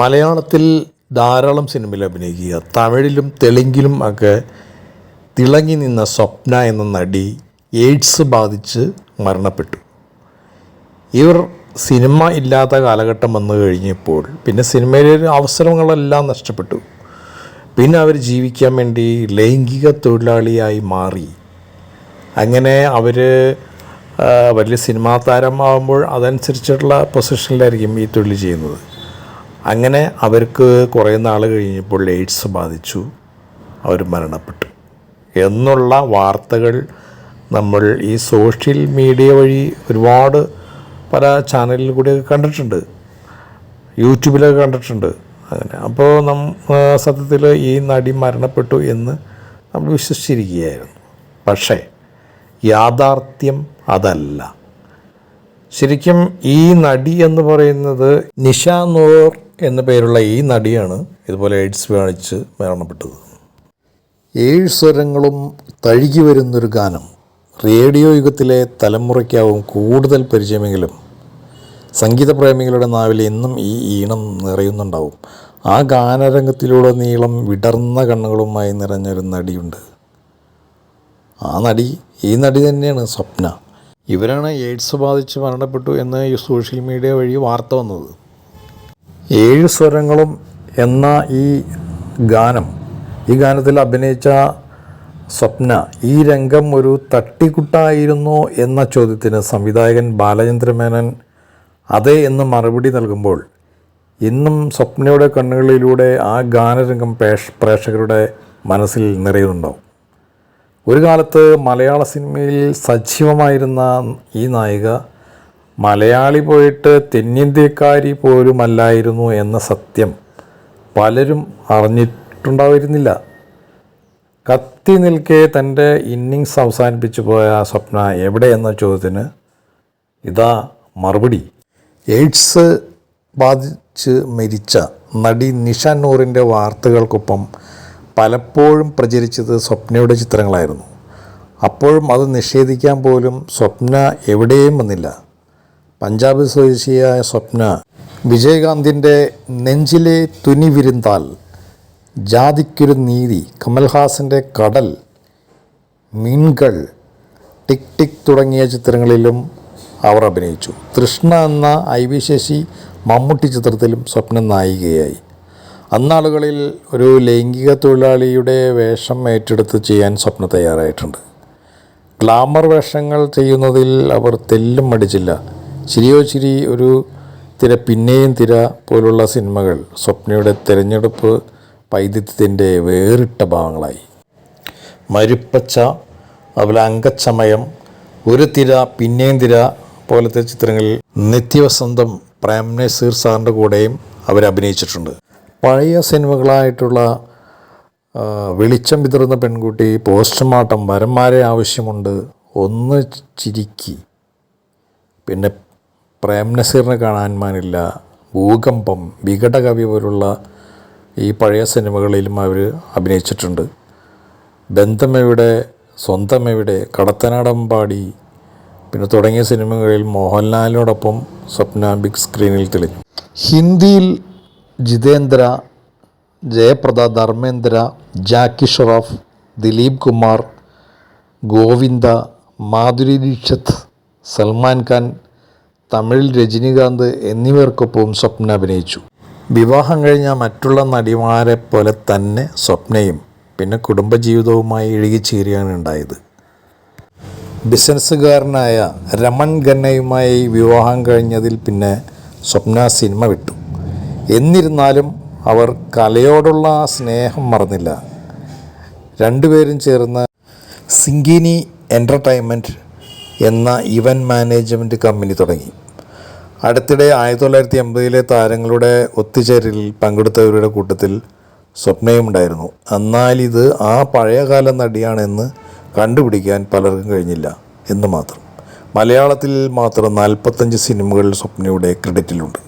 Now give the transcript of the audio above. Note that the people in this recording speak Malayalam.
മലയാളത്തിൽ ധാരാളം സിനിമയിൽ അഭിനയിക്കുക. തമിഴിലും തെലുങ്കിലും ഒക്കെ തിളങ്ങി നിന്ന സ്വപ്ന എന്ന നടി എയ്ഡ്സ് ബാധിച്ച് മരണപ്പെട്ടു. ഇവർ സിനിമ ഇല്ലാത്ത കാലഘട്ടം വന്നു കഴിഞ്ഞപ്പോൾ പിന്നെ സിനിമയിലെ അവസരങ്ങളെല്ലാം നഷ്ടപ്പെട്ടു. പിന്നെ അവർ ജീവിക്കാൻ വേണ്ടി ലൈംഗിക തൊഴിലാളിയായി മാറി. അങ്ങനെ അവർ വലിയ സിനിമാ താരമാകുമ്പോൾ അതനുസരിച്ചിട്ടുള്ള പൊസിഷനിലായിരിക്കും ഈ തൊഴിൽ ചെയ്യുന്നത്. അങ്ങനെ അവർക്ക് കുറേ നാൾ കഴിഞ്ഞപ്പോൾ എയ്ഡ്സ് ബാധിച്ചു. അവർ മരണപ്പെട്ടു. എന്നുള്ള വാർത്തകൾ നമ്മൾ ഈ സോഷ്യൽ മീഡിയ വഴി ഒരുപാട് പല ചാനലിൽ കൂടിയൊക്കെ കണ്ടിട്ടുണ്ട്. യൂട്യൂബിലൊക്കെ കണ്ടിട്ടുണ്ട്. അങ്ങനെ. അപ്പോൾ നം സത്യത്തിൽ ഈ നടി മരണപ്പെട്ടു എന്ന് നമ്മൾ വിശ്വസിച്ചിരിക്കുകയായിരുന്നു. പക്ഷേ യാഥാർത്ഥ്യം അതല്ല. ശരിക്കും ഈ നടി എന്ന് പറയുന്നത് നിഷ നൂർ എന്ന പേരുള്ള ഈ നടിയാണ് ഇതുപോലെ എയ്ഡ്സ് ബാധിച്ച് മരണപ്പെട്ടത്. ഏഴ് സ്വരങ്ങളും തഴുകി വരുന്നൊരു ഗാനം റേഡിയോ യുഗത്തിലെ തലമുറയ്ക്കാവും കൂടുതൽ പരിചയമെങ്കിലും സംഗീതപ്രേമികളുടെ നാവിൽ ഇന്നും ഈ ഈണം നിറയുന്നുണ്ടാവും. ആ ഗാനരംഗത്തിലൂടെ നീളം വിടർന്ന കണ്ണുകളുമായി നിറഞ്ഞൊരു നടിയുണ്ട്. ആ നടി ഈ നടി തന്നെയാണ് സ്വപ്ന. ഇവരാണ് എയ്ഡ്സ് ബാധിച്ച് മരണപ്പെട്ടു എന്ന് ഈ സോഷ്യൽ മീഡിയ വഴി വാർത്ത വന്നത്. ഏഴ് സ്വരങ്ങളും എന്ന ഈ ഗാനം ഈ ഗാനത്തിൽ അഭിനയിച്ച സ്വപ്ന ഈ രംഗം ഒരു തട്ടിക്കുട്ടായിരുന്നോ എന്ന ചോദ്യത്തിന് സംവിധായകൻ ബാലചന്ദ്ര മേനൻ അതെ എന്ന് മറുപടി നൽകുമ്പോൾ ഇന്നും സ്വപ്നയുടെ കണ്ണുകളിലൂടെ ആ ഗാനരംഗം പ്രേക്ഷകരുടെ മനസ്സിൽ നിറയുന്നുണ്ടാവും. ഒരു കാലത്ത് മലയാള സിനിമയിൽ സജീവമായിരുന്ന ഈ നായിക മലയാളി പോയിട്ട് തെന്നിന്ത്യക്കാരി പോലുമല്ലായിരുന്നു എന്ന സത്യം പലരും അറിഞ്ഞിട്ടുണ്ടായിരുന്നില്ല. കത്തി നിൽക്കെ തന്റെ ഇന്നിങ്സ് അവസാനിപ്പിച്ചു പോയ സ്വപ്ന എവിടെ എന്ന ചോദ്യത്തിന് ഇതാ മറുപടി. എയ്ഡ്സ് ബാധിച്ച് മരിച്ച നടി നിഷ നൂറിന്റെ വാർത്തകൾക്കൊപ്പം പലപ്പോഴും പ്രചരിച്ചത് സ്വപ്നയുടെ ചിത്രങ്ങളായിരുന്നു. അപ്പോഴും അത് നിഷേധിക്കാൻ പോലും സ്വപ്ന എവിടെയും വന്നില്ല. പഞ്ചാബ് സ്വദേശിയായ സ്വപ്ന വിജയകാന്തിന്റെ നെഞ്ചിലെ തുനി വിരുന്താൽ ജാതിക്കൊരു നീതി കമൽഹാസന്റെ കടൽ മീൻകൾ ടിക് ടിക് തുടങ്ങിയ ചിത്രങ്ങളിലും അവർ അഭിനയിച്ചു. തൃഷ്ണ എന്ന ഐ വി ശശി മമ്മൂട്ടി ചിത്രത്തിലും സ്വപ്ന നായികയായി. അന്നാളുകളിൽ ഒരു ലൈംഗിക തൊഴിലാളിയുടെ വേഷം ഏറ്റെടുത്ത് ചെയ്യാൻ സ്വപ്ന തയ്യാറായിട്ടുണ്ട്. ഗ്ലാമർ വേഷങ്ങൾ ചെയ്യുന്നതിൽ അവർ തെല്ലും മടിച്ചില്ല. ചിരിയോ ചിരി ഒരു തിര പിന്നെയും തിര പോലുള്ള സിനിമകൾ സ്വപ്നയുടെ തിരഞ്ഞെടുപ്പ് വൈദ്യുത്യത്തിന്റെ വേറിട്ട ഭാഗങ്ങളായി. മരുപ്പച്ച അതുപോലെ അങ്കച്ചമയം ഒരു തിര പിന്നെയും തിര പോലത്തെ ചിത്രങ്ങളിൽ നിത്യവസന്തം പ്രേം നസീർ സാറിന്റെ കൂടെയും അവരഭിനയിച്ചിട്ടുണ്ട്. പഴയ സിനിമകളായിട്ടുള്ള വെളിച്ചം വിതറുന്ന പെൺകുട്ടി പോസ്റ്റ്മോർട്ടം വരന്മാരെ ആവശ്യമുണ്ട് ഒന്ന് ചിരിക്കി. പിന്നെ പ്രേം നസീറിനെ കാണാൻ മാനില്ല ഭൂകമ്പം വികടകവി പോലുള്ള ഈ പഴയ സിനിമകളിലും അവർ അഭിനയിച്ചിട്ടുണ്ട്. ബന്ധമെവിടെ സ്വന്തമെവിടെ കടത്തനാടമ്പാടി പിന്നെ തുടങ്ങിയ സിനിമകളിൽ മോഹൻലാലിനോടൊപ്പം സ്വപ്ന ബിഗ് സ്ക്രീനിൽ തെളിഞ്ഞു. ഹിന്ദിയിൽ ജിതേന്ദ്ര ജയപ്രദ ധർമ്മേന്ദ്ര ജാക്കി ഷറഫ് ദിലീപ് കുമാർ ഗോവിന്ദ മാധുരി ദീക്ഷിത് സൽമാൻ ഖാൻ തമിഴിൽ രജനീകാന്ത് എന്നിവർക്കൊപ്പം സ്വപ്ന അഭിനയിച്ചു. വിവാഹം കഴിഞ്ഞ മറ്റുള്ള നടിമാരെ പോലെ തന്നെ സ്വപ്നയും പിന്നെ കുടുംബജീവിതവുമായി ഇഴുകിച്ചേരുകയാണ് ഉണ്ടായത്. ബിസിനസ്സുകാരനായ രമൺ ഖന്നയുമായി വിവാഹം കഴിഞ്ഞതിൽ പിന്നെ സ്വപ്ന സിനിമ വിട്ടു. എന്നിരുന്നാലും അവർ കലയോടുള്ള ആ സ്നേഹം മറന്നില്ല. രണ്ടുപേരും ചേർന്ന് സിംഗിനി എന്റർടൈൻമെന്റ് എന്ന ഇവന്റ് മാനേജ്മെന്റ് കമ്പനി തുടങ്ങി. അടുത്തിടെ ആയിരത്തി തൊള്ളായിരത്തി എൺപതിലെ താരങ്ങളുടെ ഒത്തുചേരലിൽ പങ്കെടുത്തവരുടെ കൂട്ടത്തിൽ സ്വപ്നയും ഉണ്ടായിരുന്നു. എന്നാൽ ഇത് ആ പഴയകാല നടിയാണെന്ന് കണ്ടുപിടിക്കാൻ പലർക്കും കഴിഞ്ഞില്ല എന്ന് മാത്രം. മലയാളത്തിൽ മാത്രം നാൽപ്പത്തഞ്ച് സിനിമകളിൽ സ്വപ്നയുടെ ക്രെഡിറ്റിലുണ്ട്.